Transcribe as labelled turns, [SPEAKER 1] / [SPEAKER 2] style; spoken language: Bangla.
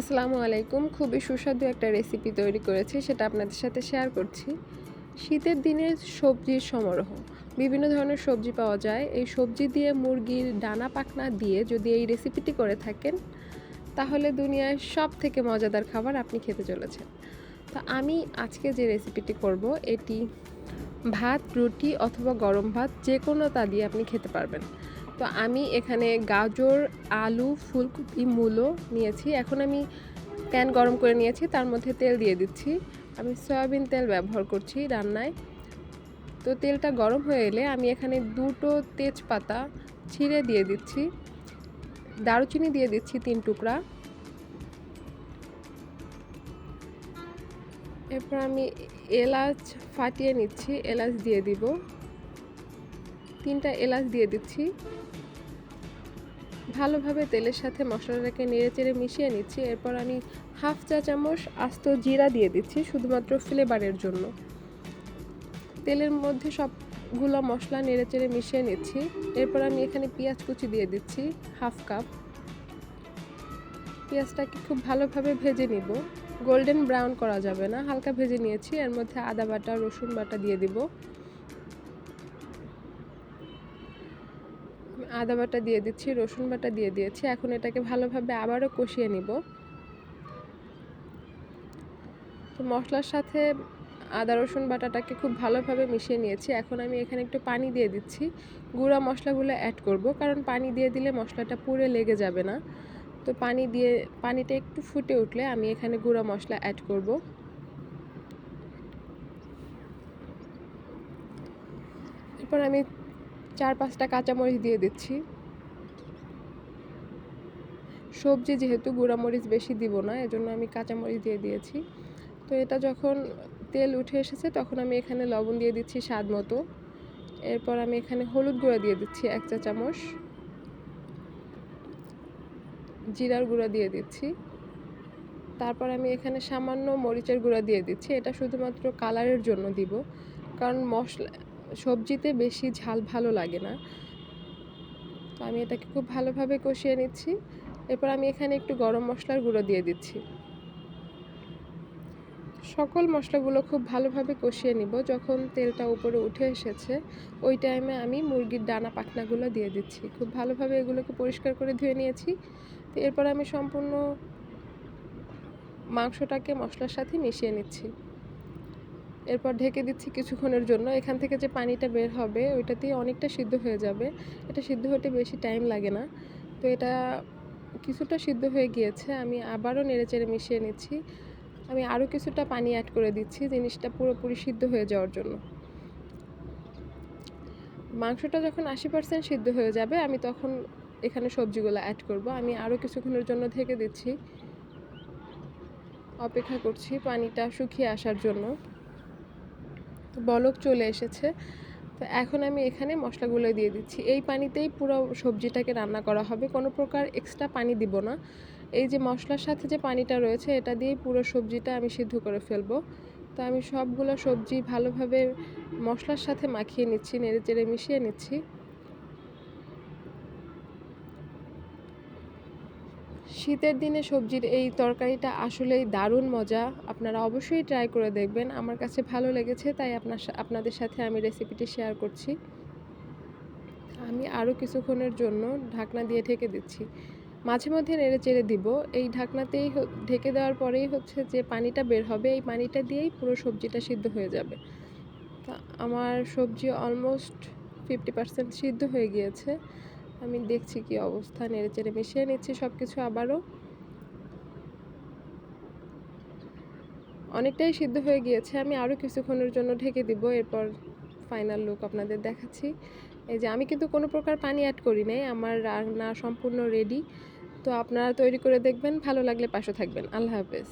[SPEAKER 1] আসসালামু আলাইকুম। খুবই সুস্বাদু একটা রেসিপি তৈরি করেছি, সেটা আপনাদের সাথে শেয়ার করছি। শীতের দিনে সবজির সমারোহ। বিভিন্ন ধরনের সবজি পাওয়া যায়। এই সবজি দিয়ে মুরগির ডানা পাখনা দিয়ে যদি এই রেসিপিটি করে থাকেন, তাহলে দুনিয়ার সব থেকে মজাদার খাবার আপনি খেতে চলেছেন। তো আমি আজকে যে রেসিপিটি করব, এটি ভাত, রুটি অথবা গরম ভাত যে কোনো তা দিয়ে আপনি খেতে পারবেন। তো আমি এখানে গাজর, আলু, ফুলকপি, মূলো নিয়েছি। এখন আমি প্যান গরম করে নিয়েছি, তার মধ্যে তেল দিয়ে দিচ্ছি। আমি সয়াবিন তেল ব্যবহার করছি রান্নায়। তো তেলটা গরম হয়ে এলে আমি এখানে দুটো তেজপাতা ছিঁড়ে দিয়ে দিচ্ছি। দারুচিনি দিয়ে দিচ্ছি তিন টুকরা। এরপর আমি এলাচ ফাটিয়ে নিচ্ছি, এলাচ দিয়ে দিব। তিনটা এলাচ দিয়ে দিচ্ছি। ভালোভাবে তেলের সাথে মশলাটাকে নেড়ে চেড়ে মিশিয়ে নিচ্ছি। এরপর আমি হাফ চা চামচ আস্ত জিরা দিয়ে দিচ্ছি শুধুমাত্র ফ্লেভারের জন্য। তেলের মধ্যে সবগুলো মশলা নেড়ে চেড়ে মিশিয়ে নিচ্ছি। এরপর আমি এখানে পেঁয়াজ কুচি দিয়ে দিচ্ছি হাফ কাপ। পেঁয়াজটাকে খুব ভালোভাবে ভেজে নিব। গোল্ডেন ব্রাউন করা যাবে না, হালকা ভেজে নিয়েছি। এর মধ্যে আদা বাটা, রসুন বাটা দিয়ে দিব। আদা বাটা দিয়ে দিচ্ছি, রসুন বাটা দিয়ে দিয়েছি। এখন এটাকে ভালোভাবে আবারও কষিয়ে নিব। তো মশলার সাথে আদা, রসুন বাটাটাকে খুব ভালোভাবে মিশিয়ে নিয়েছি। এখন আমি এখানে একটু পানি দিয়ে দিচ্ছি। গুঁড়া মশলাগুলো অ্যাড করব, কারণ পানি দিয়ে দিলে মশলাটা পুড়ে লেগে যাবে না। তো পানি দিয়ে, পানিটা একটু ফুটে উঠলে আমি এখানে গুঁড়া মশলা অ্যাড করব। এরপর আমি চার পাঁচটা কাঁচামরিচ দিয়ে দিচ্ছি। সবজি যেহেতু গুঁড়ামরিচ বেশি দিব না, এজন্য আমি কাঁচামরিচ দিয়ে দিয়েছি। তো এটা যখন তেল উঠে এসেছে, তখন আমি এখানে লবণ দিয়ে দিচ্ছি স্বাদ মতো। এরপর আমি এখানে হলুদ গুঁড়া দিয়ে দিচ্ছি এক চা চামচ। জিরার গুঁড়া দিয়ে দিচ্ছি। তারপর আমি এখানে সামান্য মরিচের গুঁড়া দিয়ে দিচ্ছি। এটা শুধুমাত্র কালারের জন্য দিব, কারণ মশলা সবজিতে বেশি ঝাল ভালো লাগে না। তো আমি এটাকে খুব ভালোভাবে কষিয়ে নিচ্ছি। এরপর আমি এখানে একটু গরম মশলার গুঁড়ো দিয়ে দিচ্ছি। সকল মশলাগুলো খুব ভালোভাবে কষিয়ে নিব। যখন তেলটা উপরে উঠে এসেছে, ওই টাইমে আমি মুরগির ডানা পাখনাগুলো দিয়ে দিচ্ছি। খুব ভালোভাবে এগুলোকে পরিষ্কার করে ধুয়ে নিয়েছি। তো এরপর আমি সম্পূর্ণ মাংসটাকে মশলার সাথে মিশিয়ে নিচ্ছি। এরপর ঢেকে দিচ্ছি কিছুক্ষণের জন্য। এখান থেকে যে পানিটা বের হবে ওইটাতেই অনেকটা সিদ্ধ হয়ে যাবে। এটা সিদ্ধ হতে বেশি টাইম লাগে না। তো এটা কিছুটা সিদ্ধ হয়ে গিয়েছে। আমি আবারও নেড়েচেড়ে মিশিয়ে নিচ্ছি। আমি আরও কিছুটা পানি অ্যাড করে দিচ্ছি জিনিসটা পুরোপুরি সিদ্ধ হয়ে যাওয়ার জন্য। মাংসটা যখন আশি পার্সেন্ট সিদ্ধ হয়ে যাবে, আমি তখন এখানে সবজিগুলো অ্যাড করব। আমি আরও কিছুক্ষণের জন্য ঢেকে দিচ্ছি। অপেক্ষা করছি পানিটা শুকিয়ে আসার জন্য। বলক চলে এসেছে। তো এখন আমি এখানে মশলাগুলো দিয়ে দিচ্ছি। এই পানিতেই পুরো সবজিটাকে রান্না করা হবে। কোনো প্রকার এক্সট্রা পানি দিব না। এই যে মশলার সাথে যে পানিটা রয়েছে, এটা দিয়েই পুরো সবজিটা আমি সিদ্ধ করে ফেলব। তো আমি সবগুলো সবজি ভালোভাবে মশলার সাথে মাখিয়ে নিচ্ছি, নেড়ে চেড়ে মিশিয়ে নিচ্ছি। শীতের দিনে সবজির এই তরকারিটা আসলেই দারুণ মজা। আপনারা অবশ্যই ট্রাই করে দেখবেন। আমার কাছে ভালো লেগেছে, তাই আপনার আপনাদের সাথে আমি রেসিপিটি শেয়ার করছি। আমি আরও কিছুক্ষণের জন্য ঢাকনা দিয়ে ঢেকে দিচ্ছি। মাঝে মধ্যে নেড়ে চেড়ে দিব। এই ঢাকনাতেই ঢেকে দেওয়ার পরেই হচ্ছে যে পানিটা বের হবে, এই পানিটা দিয়েই পুরো সবজিটা সিদ্ধ হয়ে যাবে। তা, আমার সবজি অলমোস্ট ফিফটি পার্সেন্ট সিদ্ধ হয়ে গিয়েছে। আমি দেখছি কি অবস্থা, নেড়ে চেড়ে মিশিয়ে নিচ্ছি সব কিছু আবারও। অনেকটাই সিদ্ধ হয়ে গিয়েছে, আমি আরও কিছুক্ষণের জন্য ঢেকে দিব, এরপর ফাইনাল লুক আপনাদের দেখাচ্ছি। এই যে আমি কিন্তু কোনো প্রকার পানি অ্যাড করি নাই, আমার রান্না সম্পূর্ণ রেডি তো আপনারা তৈরি করে দেখবেন, ভালো লাগলে পাশে থাকবেন। আল্লাহ হাফেজ।